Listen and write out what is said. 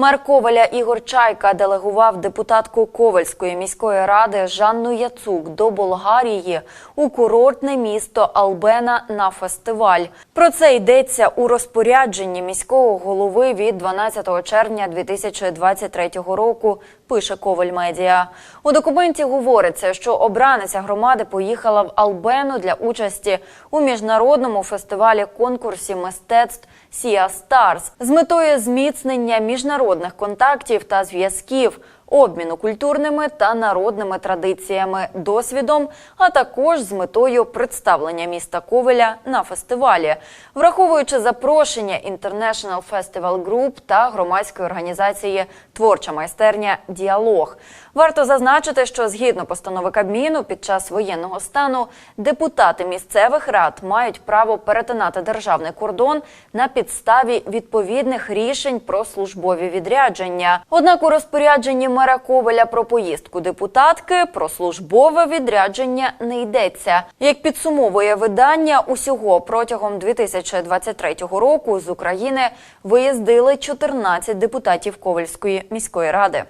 Мер Коваля Ігор Чайка делегував депутатку Ковальської міської ради Жанну Яцук до Болгарії у курортне місто Албена на фестиваль. Про це йдеться у розпорядженні міського голови від 12 червня 2023 року. Пише Коваль Медіа. У документі говориться, що обраниця громади поїхала в Албену для участі у міжнародному фестивалі конкурсі мистецтв Сія Старс з метою зміцнення міжнародних контактів та зв'язків, обміну культурними та народними традиціями, досвідом, а також з метою представлення міста Ковеля на фестивалі, враховуючи запрошення International Festival Group та громадської організації Творча майстерня Діалог. Варто зазначити, що згідно постанови Кабміну під час воєнного стану депутати місцевих рад мають право перетинати державний кордон на підставі відповідних рішень про службові відрядження. Однак у розпорядженні мера Ковеля про поїздку депутатки про службове відрядження не йдеться. Як підсумовує видання, усього протягом 2023 року з України виїздили 14 депутатів Ковельської міської ради.